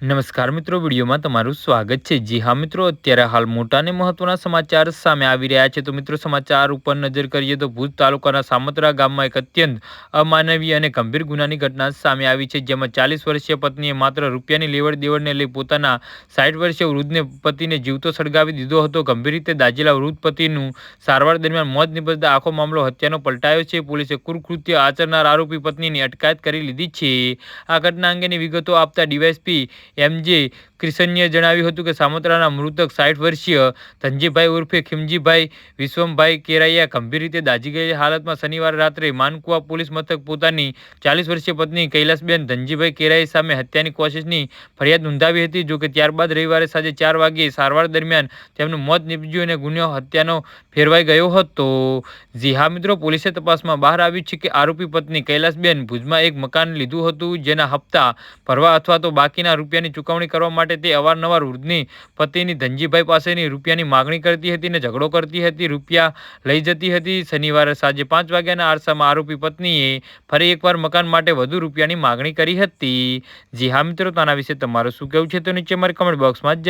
નમસ્કાર મિત્રો, વિડીયોમાં તમારું સ્વાગત છે. જી હા મિત્રો, અત્યારે હાલ મોટા અને મહત્વના સમાચાર સામે આવી રહ્યા છે. તો મિત્રો, સમાચાર ઉપર નજર કરીએ તો ભુજ તાલુકાના સામત્રા ગામમાં એક અત્યંત અમાનવીય અને ગંભીર ગુનાની ઘટના સામે આવી છે. જેમાં ચાલીસ વર્ષીય પત્નીએ માત્ર રૂપિયાની લેવડ દેવડને લઈ પોતાના સાઠ વર્ષીય વૃદ્ધને પતિને જીવતો સળગાવી દીધો હતો. ગંભીર રીતે દાજેલા વૃદ્ધ પતિનું સારવાર દરમિયાન મોત નિપજતા આખો મામલો હત્યાનો પલટાયો છે. પોલીસે કુરકૃત્ય આચરનાર આરોપી પત્નીની અટકાયત કરી લીધી છે. આ ઘટના અંગેની વિગતો આપતા ડીવાયસપી એમ જે ક્રિશન્યે જણાવ્યું હતું કે સામોત્રાના મૃતક સાઠ વર્ષીય ધનજીભાઈ ઉર્ફે ખીમજીભાઈ વિશ્વમભાઈ કેરાયા ગંભીર રીતે દાજી ગયેલી હાલતમાં શનિવારે રાત્રે માનકુવા પોલીસ મથક પોતાની ચાલીસ વર્ષીય પત્ની કૈલાસબેન ધનજીભાઈ કેરાઈ સામે હત્યાની કોશિશની ફરિયાદ નોંધાવી હતી, જોકે ત્યારબાદ રવિવારે સાંજે ચાર વાગ્યે સારવાર દરમિયાન તેમનું મોત નીપજ્યું અને ગુનો હત્યાનો ફેરવાઈ ગયો હતો. જી હા મિત્રો, પોલીસે તપાસમાં બહાર આવ્યું છે કે આરોપી પત્ની કૈલાસબેન ભુજમાં એક મકાન લીધું હતું, જેના હપ્તા ભરવા અથવા તો બાકીના રૂપિયાની ચૂકવણી કરવા માટે તે અવારનવાર વૃદ્ધની પતિની ધનજીભાઈ પાસેની રૂપિયાની માગણી કરતી હતી અને ઝઘડો કરતી હતી. રૂપિયા લઈ જતી હતી. શનિવારે સાંજે પાંચ વાગ્યાના આરસામાં આરોપી પત્નીએ ફરી એકવાર મકાન માટે વધુ રૂપિયાની માગણી કરી હતી. જી હા મિત્રો, તો આના વિશે તમારું શું કહેવું છે? તો નીચે મારી કમેન્ટ બોક્સમાં